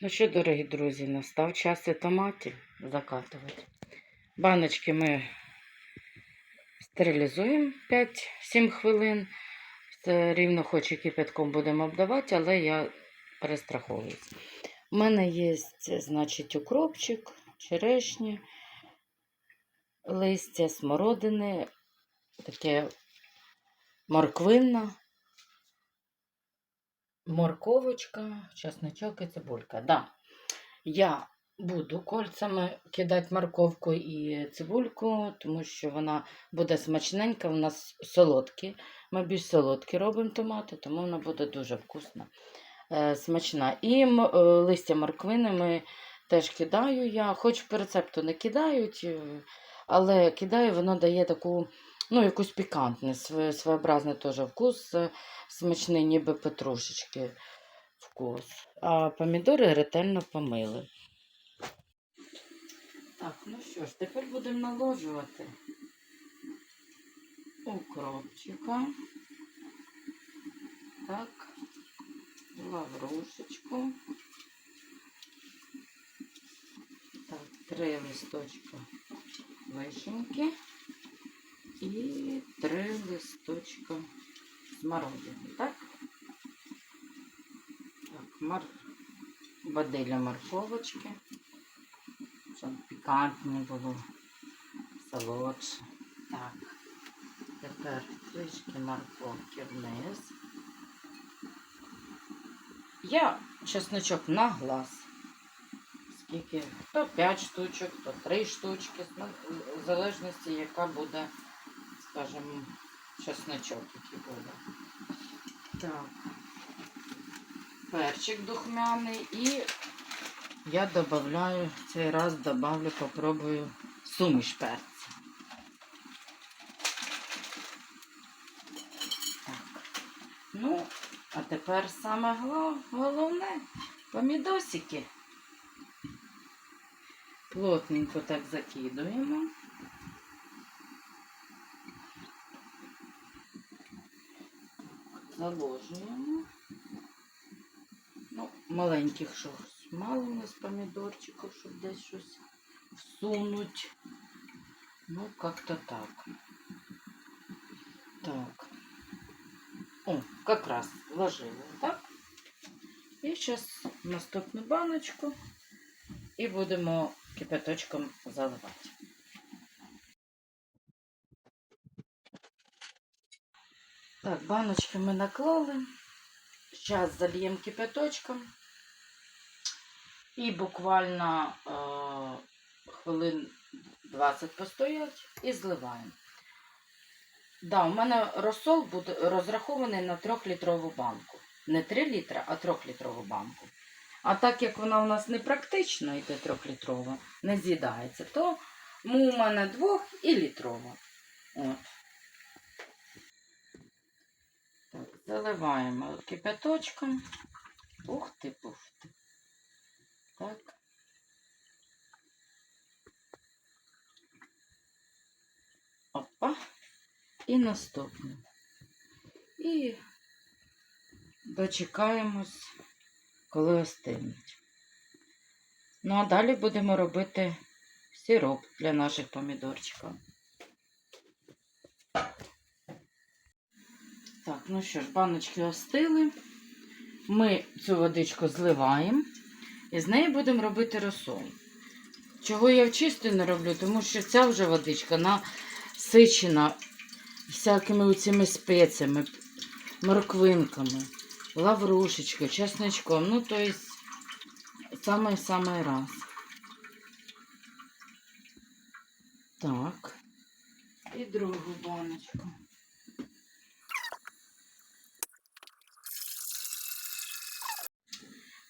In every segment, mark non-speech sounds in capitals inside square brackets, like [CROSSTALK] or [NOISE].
Ну що, дорогі друзі, настав час і томатів закатувати. Баночки ми стерилізуємо 5-7 хвилин. Це рівно хоч і кипятком будемо обдавати, але я перестраховуюсь. У мене є, значить, укропчик, черешня, листя смородини, таке морквинна, морковочка, чесночок і цибулька. Да. Я буду кольцями кидати морковку і цибульку, тому що вона буде смачненька. У нас солодкі. Ми більш солодкі робимо томати, тому вона буде дуже вкусна, е, смачна. І е, листя морквини ми теж кидаю я, хоч по рецепту не кидають, е, але кидаю, воно дає таку. Ну, якусь пікантність, своєобразний теж вкус, е, смачний, ніби петрушечки вкус. А помідори ретельно помили. Так, ну що ж, тепер будемо наложувати укропчика. Так, лаврушечку. Так, три листочка вишеньки і три листочка смородини, так? Так, мар... бадиля морковочки. Щоб пікантне було, солодше. Так, тепер трішки морковки вниз. Я чесночок на глаз. Скільки? То 5 штучок, то 3 штучки, в залежності, яка буде, скажімо, чесночок, який буде. Так. Перчик духмяний і я добавляю, цей раз добавлю, попробую суміш перця. Так. Ну, а тепер саме головне помідосики. Плотненько так закидуємо. Заложуємо. Ну, маленьких щось мало у нас помідорчиків, щоб десь щось всунуть. Ну, как-то так. Так. О, как раз вложила, так? І зараз наступну баночку і будемо кипяточком заливати. Так, баночки ми наклали. Зараз зальємо кипяточком. І буквально е, хвилин 20 постоять і зливаємо. Да, у мене розсол буде розрахований на 3-літрову банку. Не 3 літра, а 3-літрову банку. А так як вона у нас не практично йде 3-літрова, не з'їдається, то у мене 2 і літрова. От. Так, заливаємо кипяточком. Ух ти, пух ти. Так. Опа. І наступне. І дочекаємось, коли остинуть. Ну, а далі будемо робити сироп для наших помідорчиків. Так, ну що ж, баночки остили. Ми цю водичку зливаємо і з неї будемо робити розсол. Чого я в чисту не роблю, тому що ця вже водичка насичена всякими цими спеціями, морквинками, лаврушечкою, чесночком. Ну, то есть, самий-самий раз. Так. І другу баночку.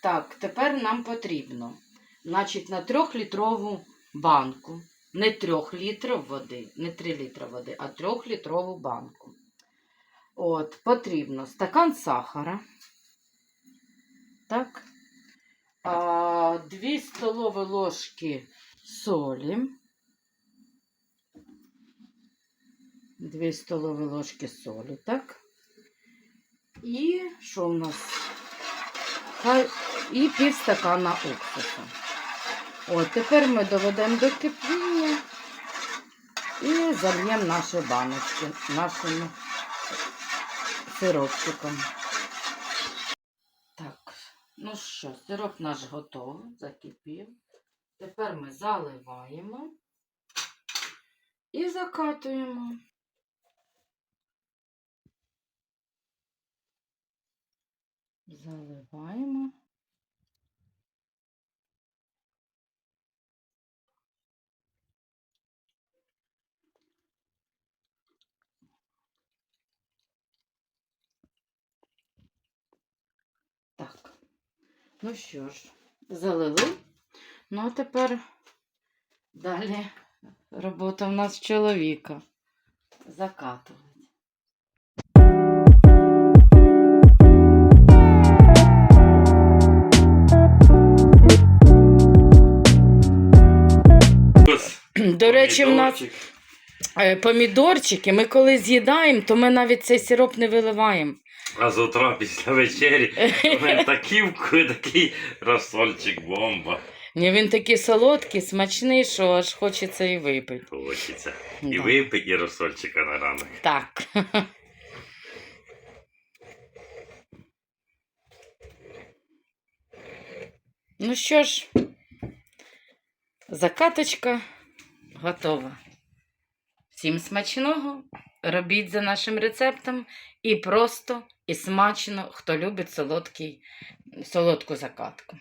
Так, тепер нам потрібно, значить, на трьохлітрову банку, не трьох літрів води, не 3 літра води, а трьохлітрову банку. От, потрібно стакан сахара. Так. А, 2 столові ложки солі. 2 столові ложки солі, так? І що в нас? Хай і пів стакана уксусу. От, тепер ми доведемо до кипіння і зальємо наші баночки нашим сиропчиком. Так, ну що, сироп наш готовий, закипів. Тепер ми заливаємо і закатуємо. Заливаємо. Так. Ну що ж, залили. Ну, а тепер далі робота в нас чоловіка. Закатувати. До речі, в нас е, помідорчики, ми коли з'їдаємо, то ми навіть цей сироп не виливаємо. А з утра після вечері у мене такі такий розсольчик бомба. Ні, він такий солодкий, смачний, що аж хочеться і випити. Хочеться. І Да. випить, і розсольчика на ранок. Так. [LAUGHS] Ну що ж, закаточка готова. Всім смачного. Робіть за нашим рецептом. І просто, і смачно, хто любить солодкий, солодку закатку.